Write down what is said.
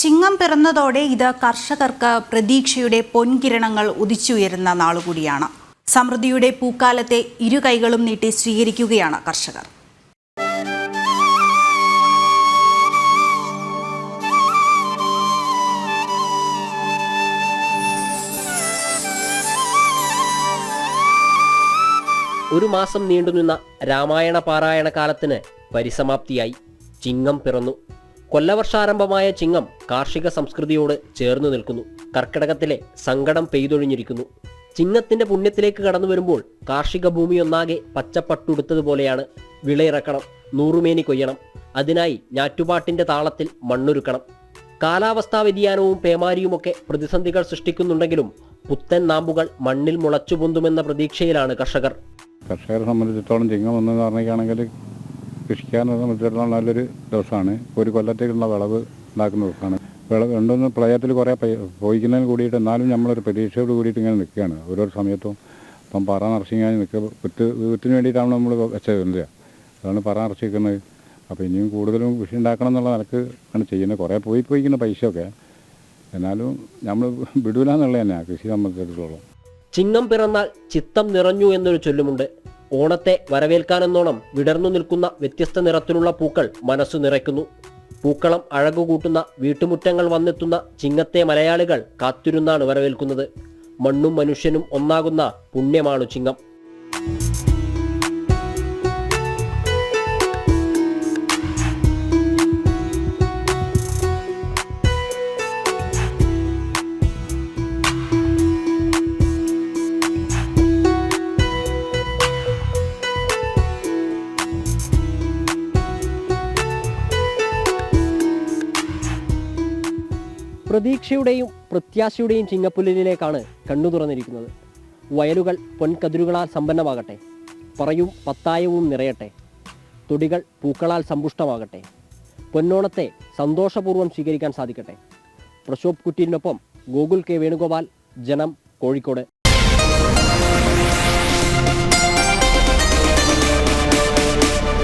ചിങ്ങം പിറന്നതോടെ ഇത് കർഷകർക്ക് പ്രതീക്ഷയുടെ പൊൻകിരണങ്ങൾ ഉദിച്ചുയരുന്ന നാളുകൂടിയാണ്. സമൃദ്ധിയുടെ പൂക്കാലത്തെ ഇരു കൈകളും നീട്ടി സ്വീകരിക്കുകയാണ് കർഷകർ. ഒരു മാസം നീണ്ടുനിന്ന രാമായണ പാരായണ കാലത്തിന് പരിസമാപ്തിയായി ചിങ്ങം പിറന്നു. കൊല്ലവർഷാരംഭമായ ചിങ്ങം കാർഷിക സംസ്കൃതിയോട് ചേർന്നു നിൽക്കുന്നു. കർക്കിടകത്തിലെ സങ്കടം പെയ്തൊഴിഞ്ഞിരിക്കുന്നു. ചിങ്ങത്തിന്റെ പുണ്യത്തിലേക്ക് കടന്നു വരുമ്പോൾ കാർഷിക ഭൂമി ഒന്നാകെ പച്ചപ്പട്ടുടുത്തതുപോലെയാണ് വിളയിറക്കണം നൂറുമേനി കൊയ്യണം. അതിനായി ഞാറ്റുപാട്ടിന്റെ താളത്തിൽ മണ്ണൊരുക്കണം. കാലാവസ്ഥാ വ്യതിയാനവും പേമാരിയുമൊക്കെ പ്രതിസന്ധികൾ സൃഷ്ടിക്കുന്നുണ്ടെങ്കിലും പുത്തൻ നാമ്പുകൾ മണ്ണിൽ മുളച്ചു പൊന്തുമെന്ന പ്രതീക്ഷയിലാണ് കർഷകർ. കർഷകരെ സംബന്ധിച്ചിടത്തോളം ചിങ്ങം വന്നു പറഞ്ഞിരിക്കുകയാണെങ്കിൽ കൃഷിക്കാരനെ സംബന്ധിച്ചിടത്തോളം നല്ലൊരു ദിവസമാണ്. ഒരു കൊല്ലത്തേക്കുള്ള വിളവ് ഉണ്ടാക്കുന്ന ദിവസമാണ്. വിളവ് ഉണ്ടെന്ന് പ്രളയത്തിൽ കുറേ പോയിക്കുന്നതിന് കൂടിയിട്ട് എന്നാലും നമ്മളൊരു പ്രതീക്ഷയോട് കൂടിയിട്ട് ഇങ്ങനെ നിൽക്കുകയാണ്. ഓരോ സമയത്തും ഇപ്പം പറ നിറച്ചിങ്ങനെ നിൽക്കുക. വിത്ത് വിത്തിന് വേണ്ടിയിട്ടാണ് നമ്മൾ വെച്ചത് എന്ത് അതാണ് പറ നിറച്ചിരിക്കുന്നത് അപ്പോൾ ഇനിയും കൂടുതലും കൃഷി ഉണ്ടാക്കണം എന്നുള്ള നിലയ്ക്ക് ആണ് ചെയ്യുന്നത്. കുറേ പോയി പോയിക്കുന്ന പൈസയൊക്കെ. എന്നാലും നമ്മൾ വിടൂല എന്നുള്ളത് തന്നെയാണ് കൃഷി സംബന്ധിച്ചിടത്തോളം. ചിങ്ങം പിറന്നാൽ ചിത്തം നിറഞ്ഞു എന്നൊരു ചൊല്ലുമുണ്ട്. ഓണത്തെ വരവേൽക്കാനെന്നോണം വിടർന്നു നിൽക്കുന്ന വ്യത്യസ്ത നിറത്തിലുള്ള പൂക്കൾ മനസ്സു നിറയ്ക്കുന്നു. പൂക്കളം അഴകുകൂട്ടുന്ന വീട്ടുമുറ്റങ്ങൾ വന്നെത്തുന്ന ചിങ്ങത്തെ മലയാളികൾ കാത്തിരുന്നാണ് വരവേൽക്കുന്നത്. മണ്ണും മനുഷ്യനും ഒന്നാകുന്ന പുണ്യമാണു ചിങ്ങം. പ്രതീക്ഷയുടെയും പ്രത്യാശയുടെയും ചിങ്ങപ്പുല്ലിലേക്കാണ് കണ്ണു തുറന്നിരിക്കുന്നത്. വയലുകൾ പൊൻകതിരുകളാൽ സമ്പന്നമാകട്ടെ പറയും പത്തായവും നിറയട്ടെ തൊടികൾ പൂക്കളാൽ സമ്പുഷ്ടമാകട്ടെ പൊന്നോണത്തെ സന്തോഷപൂർവം സ്വീകരിക്കാൻ സാധിക്കട്ടെ. പ്രശോഭ് കുറ്റീരിനൊപ്പം ഗോകുൽ കെ വേണുഗോപാൽ ജനം കോഴിക്കോട്.